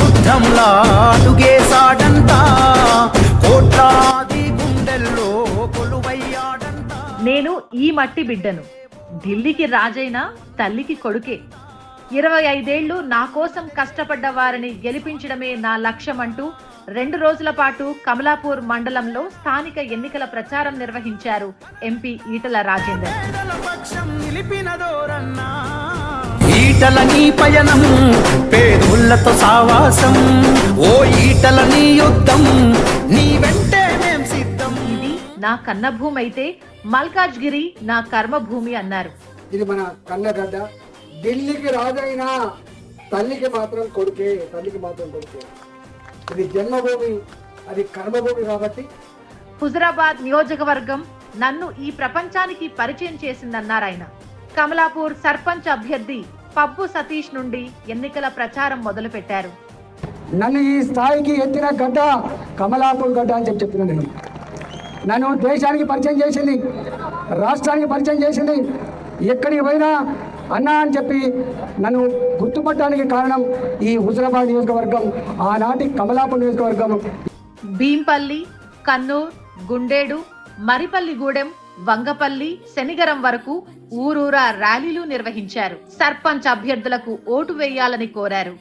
యుద్ధంలా అడుగేశాడంట కోట్లాది గుండెల్లో నేను ఈ మట్టి బిడ్డను. ఢిల్లీకి రాజైనా తల్లికి కొడుకే. ఇరవై ఐదేళ్ళు నా కోసం కష్టపడ్డ వారిని గెలిపించడమే నా లక్ష్యం అంటూ రెండు రోజుల పాటు కమలాపూర్ మండలంలో స్థానిక ఎన్నికల ప్రచారం నిర్వహించారు ఎంపీ ఈటల రాజేందర్. ఈటల నీ పయనం పేదోళ్ళతో సావాసం. ఓ ఈటల నీ యుద్ధం నీ వెంటే మేం సిద్ధం. ఇది నా కన్నభూమి అయితే మల్కాజ్గిరి నా కర్మభూమి అన్నారు. ఇది మన కన్నగడ్డ. ఢిల్లీకి రాజైనా తల్లికి మాత్రం కొడుకే తల్లికి మాత్రం కొడుకే. ఇది జన్మభూమి అది కర్మభూమి కాబట్టి. హుజరాబాద్ నియోజకవర్గం నన్ను ఈ ప్రపంచానికి పరిచయం చేసిందన్నారు ఆయన. కమలాపూర్ సర్పంచ్ అభ్యర్థి పబ్బు సతీష్ నుండి ఎన్నికల ప్రచారం మొదలుపెట్టారు. నన్ను ఈ స్థాయికి ఎత్తిన గడ్డ కమలాపూర్ గడ్డ అని చెప్పి చెప్పిన నేను. నన్ను దేశానికి పరిచయం చేసింది రాష్ట్రానికి పరిచయం చేసింది ఎక్కడికి పోయినా అన్నా అని చెప్పి నన్ను గుర్తుపట్టడానికి కారణం ఈ హుజరాబాద్ నియోజకవర్గం ఆనాటి కమలాపూర్ నియోజకవర్గం. భీంపల్లి కన్నూర్ గుండేడు మరిపల్లిగూడెం వంగపల్లి శనిగరం వరకు ఊరూరా ర్యాలీలు నిర్వహించారు. సర్పంచ్ అభ్యర్థులకు ఓటు వేయాలని కోరారు.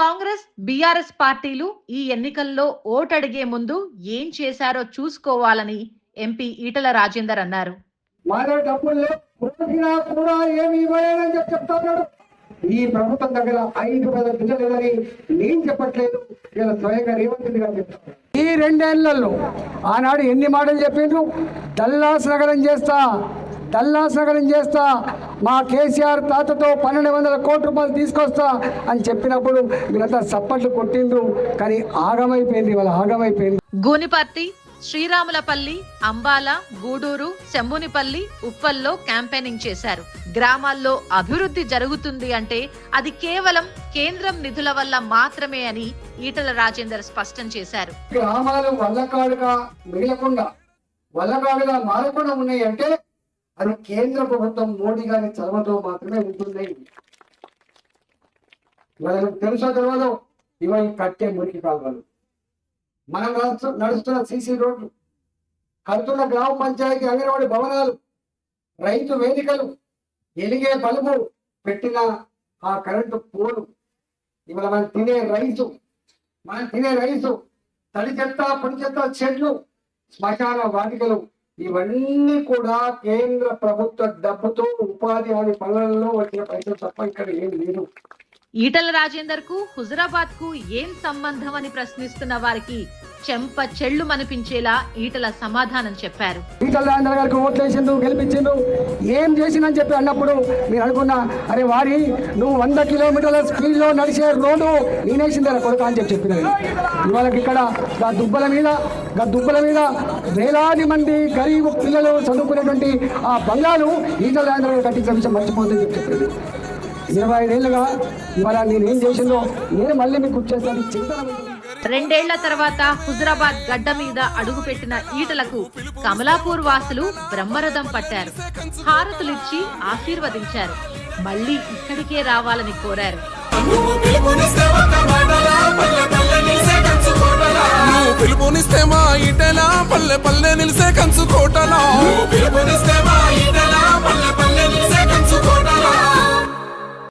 కాంగ్రెస్ బీఆర్ఎస్ పార్టీలు ఈ ఎన్నికల్లో ఓటడిగే ముందు ఏం చేశారో చూసుకోవాలని ఎంపీ ఈటల రాజేందర్ అన్నారు. మా దగ్గర డబ్బులు లేవు పుట్టినా కూడా ఏమి ఇవ్వలేదని చెప్పి చెప్తా ఉన్నాడు. ఈ ప్రభుత్వం దగ్గర ఐదు వేల బిల్లులు లేదని నేను చెప్పట్లేదు. ఇలా స్వయంగా రేవంత్ రెడ్డి గారు చెప్తాను ఈ రెండేళ్ళలో ఆనాడు ఎన్ని మాటలు చెప్పిండ్రు? దల్లాస్ నగరం చేస్తా దల్లాస్ నగరం చేస్తా మా కేసీఆర్ తాతతో పన్నెండు వందల కోట్ల రూపాయలు తీసుకొస్తా అని చెప్పినప్పుడు వీళ్ళంతా సప్పట్లు కొట్టిండ్రు. కానీ ఆగమైపోయింది వాళ్ళ ఆగమైపోయింది. గూనిపర్తి శ్రీరాములపల్లి అంబాల గూడూరు శంభునిపల్లి ఉప్పల్లో క్యాంపెయినింగ్ చేశారు. గ్రామాల్లో అభివృద్ధి జరుగుతుంది అంటే అది కేవలం కేంద్రం నిధుల వల్ల మాత్రమే అని ఈటల రాజేందర్ స్పష్టం చేశారు. గ్రామాలు వల్లకాడుగా మిగలకుండా వల్లకాడుగా మారకుండా ఉన్నాయి అంటే అది కేంద్ర ప్రభుత్వం మోడీ గారి చలవతో మాత్రమే ఉంటుంది. వాళ్ళకి తెలుసో తెలియదు ఇవాళ కట్టే మురికి కాలువలు. మనం నడుస్తు- నడుస్తున్న సీసీ రోడ్లు కడుతున్న గ్రామ పంచాయతీ అంగన్వాడి భవనాలు రైతు వేదికలు ఎలిగే బలుపు పెట్టిన ఆ కరెంటు పోలు. ఇవాళ మనం తినే రైసు మనం తినే రైసు తడి చెత్త పొడి చెత్త చెట్లు శ్మశాన వాటికలు ఇవన్నీ కూడా కేంద్ర ప్రభుత్వ డబ్బుతో ఉపాధి హామీ పనులలో వచ్చిన పైసలు తప్ప ఇక్కడ ఏం లేదు. ఈటల రాజేందర్కు హుజరాబాద్కు ఏం సంబంధం అని ప్రశ్నిస్తున్న వారికి చెంప చెళ్ళు మనిపించేలా ఈటల సమాధానం చెప్పారు. ఈటల రాజేంద్ర గారికి ఓట్లు వేసిండు గెలిపించిండు ఏం చేసిందని చెప్పి అన్నప్పుడు మీరు అనుకున్నా అరే వారి నువ్వు వంద కిలోమీటర్ల స్పీడ్లో నడిచే రోడ్డు నేనేసింది కొడుకు అని చెప్పి చెప్పిన ఇవాళ ఇక్కడ గా దుబ్బల మీద గా దుబ్బల మీద వేలాది మంది గరీబ్ పిల్లలు చదువుకునేటువంటి ఆ బంగ్లాలు ఈటల రాజేంద్ర గారు కట్టించిన విషయం మర్చిపోతుందని చెప్పి చెప్పింది ఇరవై ఐదేళ్ళుగా ఇవాళ నేను ఏం చేసిందో నేను మళ్ళీ మీకు గుర్తు చేస్తాను. రెండేళ్ళ తర్వాత హుజరాబాద్ గడ్డ మీద అడుగుపెట్టిన ఈటలకు కమలాపూర్ వాసులు బ్రహ్మరథం పట్టారు. హారతులిచ్చి ఆశీర్వదించారు. మళ్ళీ ఇక్కడికే రావాలని కోరారు. పిలుపునిస్తే పల్లె పల్లె నిలిసే కంచు కోటలా. పిలుపునిస్తే మా ఇటలా పల్లె